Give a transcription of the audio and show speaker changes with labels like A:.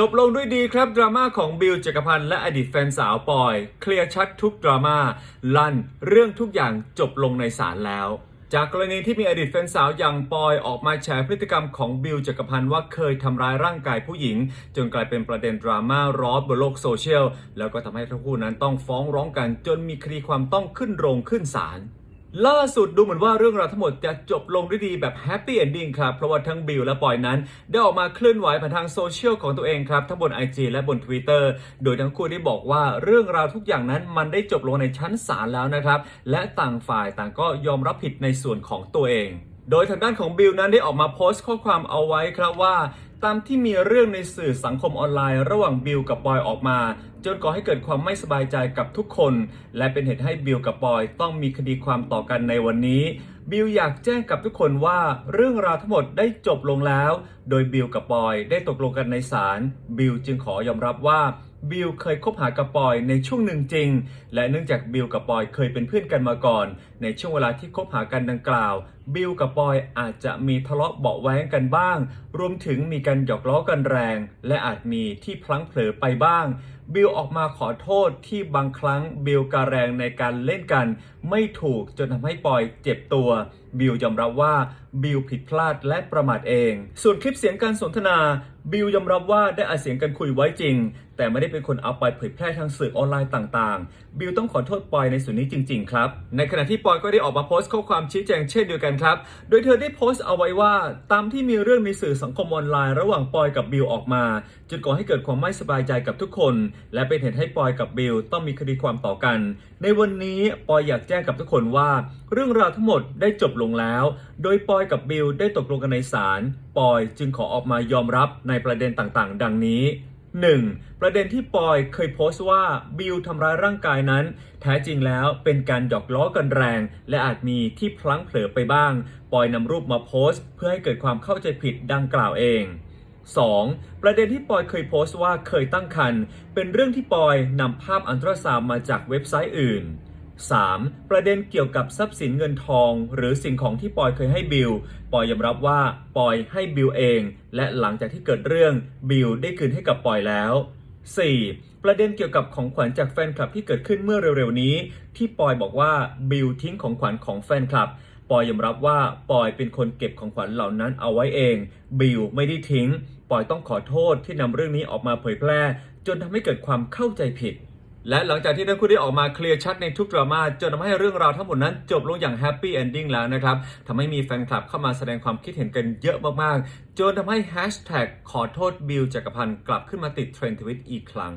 A: จบลงด้วยดีครับ ดราม่าของบิลจักรพันธ์และอดีตแฟนสาวปอย เคลียร์ชัดทุกดราม่าลั่นเรื่องทุกอย่างจบลงในศาลแล้ว จากกรณีที่มีอดีตแฟนสาวอย่างปอยออกมาแฉพฤติกรรมของบิลจักรพันธ์ว่าเคยทำร้ายร่างกายผู้หญิง จนกลายเป็นประเด็นดราม่าร้อนบนโลกโซเชียลแล้วก็ทำให้ทั้งคู่นั้นต้องฟ้องร้องกันจนมีคดีความต้องขึ้นโรงขึ้นศาล ล่าสุดดูเหมือนว่าเรื่องราวทั้งหมดจะจบลงด้วยดีแบบแฮปปี้เอนดิ้งครับ เพราะว่าทั้งบิลและปอยนั้น ได้ออกมาเคลื่อนไหวผ่านทางโซเชียลของตัวเองครับ ทั้งบน IG และบน Twitter โดยทั้งคู่ได้บอกว่าเรื่องราวทุกอย่างนั้นมันได้จบลงในชั้นศาลแล้วนะครับ และต่างฝ่ายต่างก็ยอมรับผิดในส่วนของตัวเอง โดยทางด้านของบิลนั้นได้ออกมาโพสต์ข้อความเอาไว้ครับว่า ตามที่มีเรื่องในสื่อสังคมออนไลน์ ระหว่างบิลกับปอยออกมา จนก่อให้เกิดความไม่สบายใจกับทุกคน และเป็นเหตุให้บิลกับปอยต้องมีคดีความต่อกันในวันนี้บิลอยากแจ้งกับทุกคนว่าเรื่องราวทั้งหมดได้จบลงแล้ว โดยบิลกับปอยได้ตกลงกันในศาลบิลจึงขอยอมรับว่าบิลเคยคบหากับปอยในช่วงหนึ่งจริง และเนื่องจากบิลกับปอยเคยเป็นเพื่อนกันมาก่อน ในช่วงเวลาที่คบหากันดังกล่าว บิลกับปอยอาจจะมีทะเลาะเบาแว้งกันบ้าง รวมถึงมีการหยอกล้อกันแรง และอาจมีที่พลั้งเผลอไปบ้าง บิลออกมาขอโทษที่บางครั้งบิลการแรงในการเล่นกัน ไม่ถูกจนทำให้ปอยเจ็บตัว บิลยอมรับว่าบิลผิดพลาดและประมาทเอง ส่วนคลิปเสียงการสนทนาบิลยอมรับว่าได้อัดเสียงกันคุยไว้จริง แต่ไม่ได้เป็นคนเอาไปเผยแพร่ทางสื่อออนไลน์ต่างๆ บิลต้องขอโทษปอยในส่วนนี้จริง ๆ ครับ ในขณะที่ปอยก็ได้ออกมาโพสต์ข้อความชี้แจงเช่นเดียวกันครับ โดยเธอได้โพสต์เอาไว้ว่า ตามที่มีเรื่องในสื่อสังคมออนไลน์ระหว่างปอยกับบิลออกมา จนก่อให้เกิดความไม่สบายใจกับทุกคน และเป็นเหตุให้ปอยกับบิลต้องมีคดีความต่อกัน ในวันนี้ปอยอยากแจ้งกับทุกคนว่า เรื่องราวทั้งหมดได้จบลงแล้ว โดยปอยกับบิลได้ตกลงกันในศาลปอยจึงขอออกมายอมรับในประเด็นต่างๆ ดังนี้ 1. ประเด็นที่ปอยเคยโพสต์ว่าบิลทำร้ายร่างกายนั้น แท้จริงแล้วเป็นการหยอกล้อกันแรง และอาจมีที่พลั้งเผลอไปบ้าง ปอยนำรูปมาโพสต์ เพื่อให้เกิดความเข้าใจผิดดังกล่าวเอง 2. ประเด็นที่ปอยเคยโพสต์ว่าเคยตั้งครรภ์เป็นเรื่องที่ปอยนำภาพอันตราซาวมาจากเว็บไซต์อื่น 3. ประเด็นเกี่ยวกับทรัพย์สินเงินทอง หรือสิ่งของที่ปอยเคยให้บิล ปอยยอมรับว่าปอยให้บิลเอง และหลังจากที่เกิดเรื่องบิลได้คืนให้กับปอยแล้ว 4. ประเด็นเกี่ยวกับของขวัญจากแฟนคลับที่เกิดขึ้นเมื่อเร็วๆนี้ ที่ปอยบอกว่าบิลทิ้งของขวัญของแฟนคลับ ปอยยอมรับว่าปอยเป็นคนเก็บของขวัญเหล่านั้นเอาไว้เอง บิลไม่ได้ทิ้ง ปอยต้องขอโทษที่นำเรื่องนี้ออกมาเผยแพร่ จนทำให้เกิดความเข้าใจผิด และหลังจากที่ทั้งคู่ได้ออกมาเคลียร์ชัดในทุกดราม่าจนทำให้เรื่องราวทั้งหมดนั้นจบลงอย่างแฮปปี้เอนดิ้งแล้วนะครับทำให้มีแฟนคลับเข้ามาแสดงความคิดเห็นกันเยอะมากๆ จนทำให้แฮชแท็กขอโทษบิลจักรพันธ์กลับขึ้นมาติดเทรนด์ทวิตอีกครั้ง